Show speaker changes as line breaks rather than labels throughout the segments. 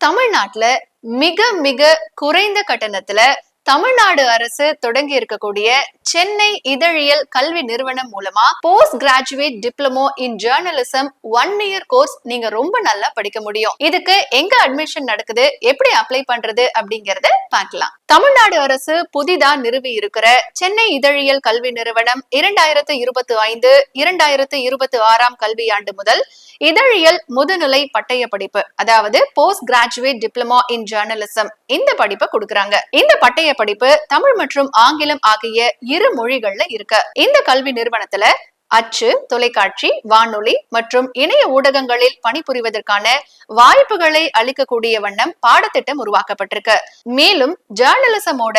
தமிழ்நாட்டுல மிக மிக குறைந்த கட்டணத்துல தமிழ்நாடு அரசு தொடங்கி இருக்கக்கூடிய சென்னை இதழியல் கல்வி நிறுவனம் மூலமா post graduate diploma in journalism one year course நீங்க ரொம்ப நல்லா படிக்க முடியும். இதுக்கு எங்க அட்மிஷன் நடக்குது? எப்படி அப்ளை பண்றது? அப்படிங்கறத பார்க்கலாம். தமிழ்நாடு அரசு புதிதா நிறுவி இருக்கிற சென்னை இதழியல் கல்வி நிறுவனம் இரண்டாயிரத்து இருபத்தி ஐந்து இரண்டாயிரத்து இருபத்தி ஆறாம் கல்வியாண்டு முதல் இதழியல் முதுநிலை பட்டய படிப்பு அதாவது post graduate diploma in journalism இந்த படிப்பை கொடுக்கறாங்க. இந்த பட்டய படிப்பு தமிழ் மற்றும் ஆங்கிலம் ஆகிய இரு மொழிகள்ல இருக்கு. இந்த கல்வி நிறுவனத்துல அச்சு தொலைக்காட்சி வானொலி மற்றும் இணைய ஊடகங்களில் பணிபுரிவதற்கான வாய்ப்புகளை அளிக்கக்கூடிய வண்ணம் பாடத்திட்டம் உருவாக்கப்பட்டிருக்கு. மேலும் ஜேர்னலிசமோட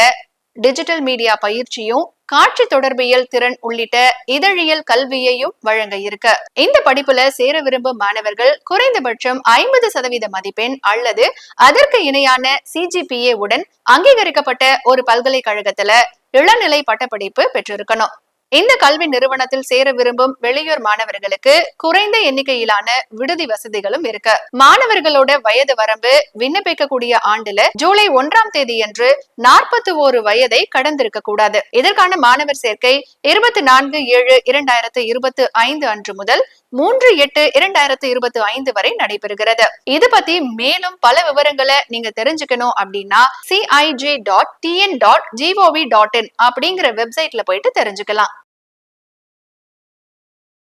டிஜிட்டல் மீடியா பயிற்சியும் காட்சி தொடர்பியல் திறன் உள்ளிட்ட இதழியல் கல்வியையும் வழங்க இருக்க. இந்த படிப்புல சேர விரும்பும் மாணவர்கள் குறைந்தபட்சம் ஐம்பது சதவீத மதிப்பெண் அல்லது அதற்கு இணையான சிஜிபிஏ உடன் அங்கீகரிக்கப்பட்ட ஒரு பல்கலைக்கழகத்துல இளநிலை பட்டப்படிப்பு பெற்றிருக்கணும். இந்த கல்வி நிறுவனத்தில் சேர விரும்பும் வெளியூர் மாணவர்களுக்கு குறைந்த எண்ணிக்கையிலான விடுதி வசதிகளும் இருக்கு. மாணவர்களோட வயது வரம்பு விண்ணப்பிக்கக்கூடிய ஆண்டுல ஜூலை ஒன்றாம் தேதி என்று நாற்பத்தி ஓரு வயதை கடந்திருக்க கூடாது. இதற்கான மாணவர் சேர்க்கை இருபத்தி நான்கு ஏழு இரண்டாயிரத்து இருபத்தி ஐந்து அன்று முதல் மூன்று எட்டு இரண்டாயிரத்து இருபத்தி ஐந்து வரை நடைபெறுகிறது. இது பத்தி மேலும் பல விவரங்களை நீங்க தெரிஞ்சுக்கணும் அப்படின்னா CIJ dot TN dot GOV dot in அப்படிங்கிற வெப்சைட்ல போயிட்டு தெரிஞ்சுக்கலாம்.